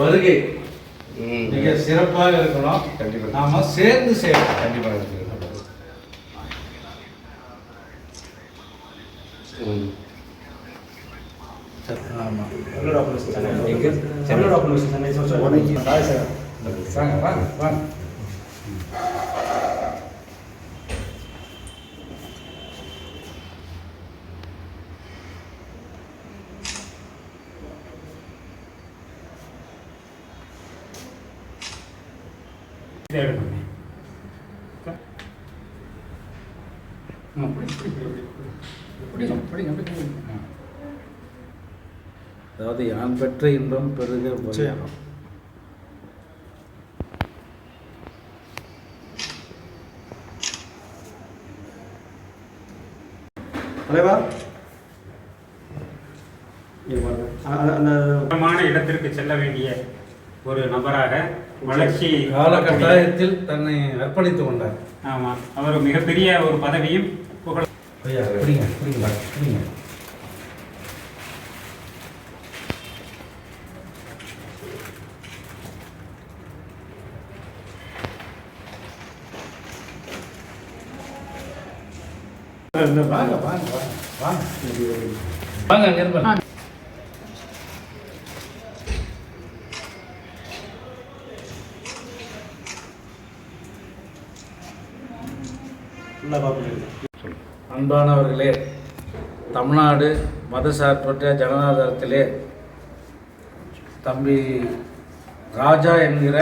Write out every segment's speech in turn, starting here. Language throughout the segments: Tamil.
வருகை. மிக சிறப்பாக இருக்கணும் கண்டிப்பா. நாம சேர்ந்து செய்யணும் கண்டிப்பாக இருக்கு. ம். ஆமா எங்க? வாங்க வாங்க வாங்க அதாவது யான் பெற்ற இன்பம் பெருக தலைவா? அந்த இடத்திற்கு செல்ல வேண்டிய ஒரு நபராக வளர்ச்சி காலகட்டாயத்தில் தன்னை அர்ப்பணித்துக் கொண்டார். ஆமா அவர் மிகப்பெரிய ஒரு பதவியும் புகழ் ஐயா பிடிங்க பிடிங்க. வாங்க வாங்க வாங்க வாங்க. வாங்க அங்க இருப்பேன் நல்லா பார்க்கணும். அன்பானவர்களே தமிழ்நாடு மதசார்பற்ற ஜனதாதளத்திலே தம்பி ராஜா என்கிற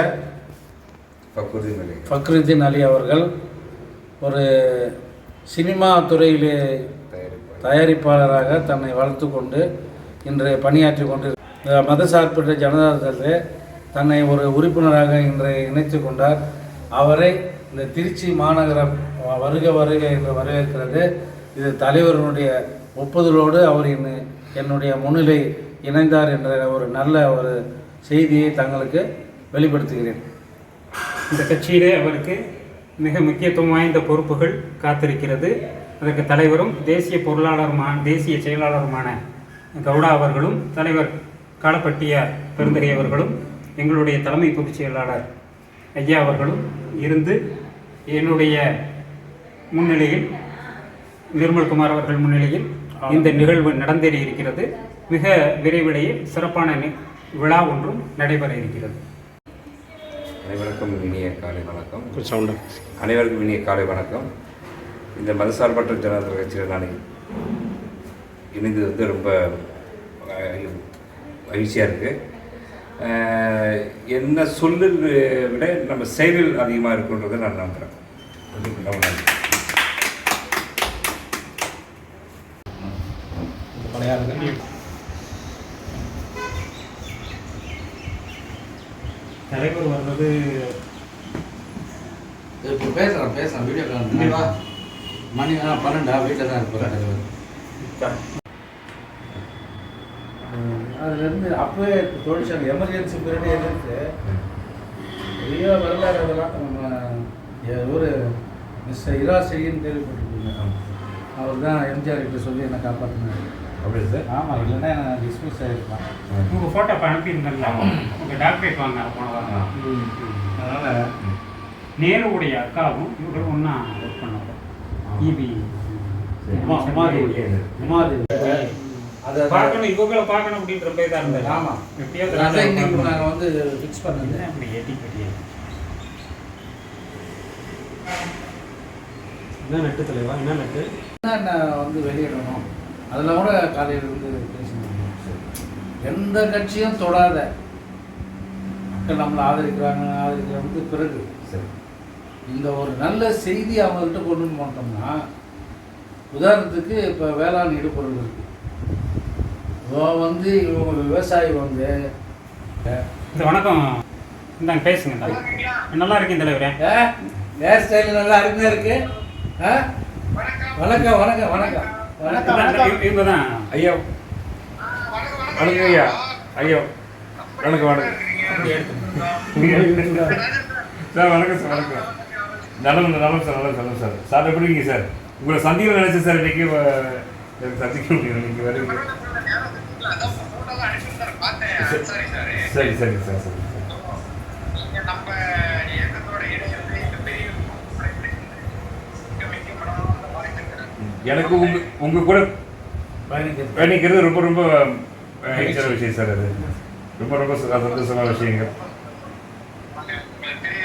பக்குவதி நிலை. ஃபக்ருதீன் அலி அவர்கள் ஒரு சினிமா துறையிலே தயாரிப்பாளராக தன்னை வளர்த்து கொண்டு இன்றைய பணியாற்றி கொண்டு இந்த மதசார்பற்ற ஜனதாதளத்திலே தன்னை ஒரு உறுப்பினராக இன்றைய இணைத்து கொண்டார். அவரை இந்த திருச்சி மாநகரம் வருக வருக என்று வரவேற்கிறது. இது தலைவருடைய ஒப்புதலோடு அவர் என்ன- என்னுடைய முன்னிலை இணைந்தார் என்ற ஒரு நல்ல ஒரு செய்தியை தங்களுக்கு வெளிப்படுத்துகிறேன். இந்த கட்சியிலே அவருக்கு மிக முக்கியத்துவம் வாய்ந்த பொறுப்புகள் காத்திருக்கிறது. அதற்கு தலைவரும் தேசிய பொருளாளருமான தேசிய செயலாளருமான கவுடா அவர்களும் தலைவர் காலப்பட்டியார் பெருந்தகை அவர்களும் எங்களுடைய தலைமை பொதுச் செயலாளர் ஐயா அவர்களும் இருந்து என்னுடைய முன்னிலையில் நிர்மல்குமார் அவர்கள் முன்னிலையில் இந்த நிகழ்வு நடந்தேறி இருக்கிறது மிக விரைவிலேயே சிறப்பான நி- விழா ஒன்றும் நடைபெற இருக்கிறது. அனைவருக்கும் இனிய காலை வணக்கம். அனைவருக்கும் இனிய காலை வணக்கம். இந்த மதசார்பற்ற ஜனதா கட்சியில் நான் இணைந்தது வந்து ரொம்ப மகிழ்ச்சியாக இருக்குது என்ன சொல்லில் விட நம்ம செயலில் அதிகமாக இருக்குன்றதை நான் நம்புகிறேன் அதுக்கு ரொம்ப நன்றி தலைவர் வர்றது இப்போ பேசுகிறேன் பேசுகிறேன் வீடியோ கால் மணி ஆ பன்னெண்டா? வீட்டில் தான் இருப்பார் தலைவர் அதுலேருந்து அப்போவே தொழிற்சங்கம் எமர்ஜென்சி பீரியட் எதிர்த்து பெரிய வரலாறு அதெல்லாம் நம்ம ஒரு மிஸ் இரா செய்யின்னு கேள்விப்பட்டிருக்கீங்க. அவர் தான் எம்ஜிஆர் கிட்ட சொல்லி என்னை காப்பாற்றினார் அப்படி சார் ஆமாம் இல்லைன்னா நான் டிஸ்மிஸ் ஆகிருப்பேன் உங்க போட்டோ இப்போ அனுப்பியிருந்தேன்ல. உங்க டாக்டரேட் வாங்க போன வாரம் அதனால் நேருவுடைய அக்காவும் இவங்களும் ஒன்றா ஒர்க் பண்ணாங்க இபி. உமா உமாதேவி. உமாதேவி. அது பார்க்கணும் இவங்களை பார்க்கணும் அப்படின்ற பேர் தான் இருந்தது. ஆமாம் எப்படியாவது நாங்கள் வந்து ஃபிக்ஸ் பண்ணது. அப்படி ஏற்றி கட்டியே? என்ன நட்டு தலைவா? என்ன நட்டு? என்ன வந்து வெளியிடணும்? அதில் கூட காலையில் இருந்து பேசினாங்க எந்த கட்சியும் தொடாத மக்கள் நம்மளை ஆதரிக்கிறாங்க ஆதரிக்கிறாங்க பிறகு. சரி. இந்த ஒரு நல்ல செய்தி அவங்கள்ட்ட கொண்டு வந்து போட்டோம்னா உதாரணத்துக்கு இப்போ வேளாண் இடுபொருள் இருக்கு. இவன் வந்து இவங்க விவசாயி வந்து வணக்கம். இந்தாங்க பேசுங்க. நல்லா இருக்கேன் தலைவரே. ஹேர் ஸ்டைல் நல்லா அருமையாக இருக்கு. ஆ? வணக்கம் வணக்கம் வணக்கம். இவங்க தான் ஐயா. வணக்கம் ஐயா. ஐயா. வணக்கம் வணக்கம். சார் வணக்கம் சார் வணக்கம். நலம் நலம் சார் நலம் நலம் சார். சார் எப்படி இருக்கீங்க சார்? உங்களை சந்திக்க நினைச்சேன் சார். இன்னைக்கு சந்திக்க முடியும் இன்னைக்கு வருவீங்க சரி சரி சார் சரி. எனக்கு உங்க உங்க கூட பயணிக்கிறது. பயணிக்கிறது ரொம்ப ரொம்ப மகிழ்ச்சியான விஷயம் சார் அது. ரொம்ப ரொம்ப சந்தோஷமான விஷயங்கள்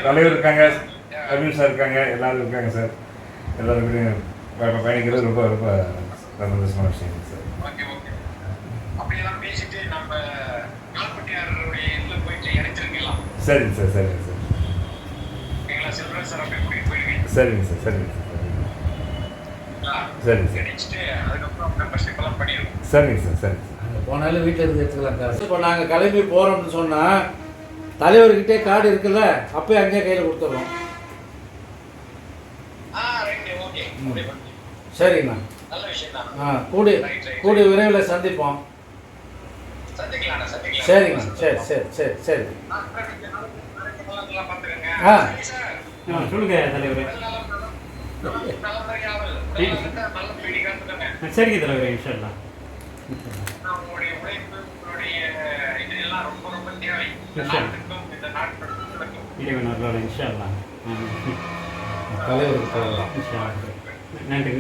தலைவர் இருக்காங்க அபின் சார் இருக்காங்க எல்லாரும் இருக்காங்க சார். எல்லாருமே ப- பயணிக்கிறது ரொம்ப ரொம்ப சந்தோஷமான விஷயம் சார். சரிங்க சார் சரிங்க சார். சரிங்க சார் சரிங்க சார். சரிங்க சார். இணைச்சிட்டு அதுக்கப்புறம் மெம்பர்ஷிப் எல்லாம் பண்ணிடுவோம் சரிங்க சார் சரிங்க சார். அங்கே போனாலும் வீட்டில் இருந்து எடுத்துக்கலாம் காசு இப்போ நாங்கள் கிளம்பி போகிறோம்னு சொன்னால் தலைவர்கிட்டே கார்டு இருக்குல்ல அப்போயே அங்கேயே கையில் கொடுத்துட்றோம் சரிங்கண்ணா. நல்ல விஷயம் தான் ஆ கூடி கூடி விரைவில் சந்திப்போம். சரிங்கண்ணா. சரி சரி சரி சரி. சரி சார். ஆ, சொல்லுங்க தலைவரே. சரிங்க தலைவரே இன்ஷால்லா இறைவன் அருளால் இன்ஷால்லா அல்லாஹ். நன்றி.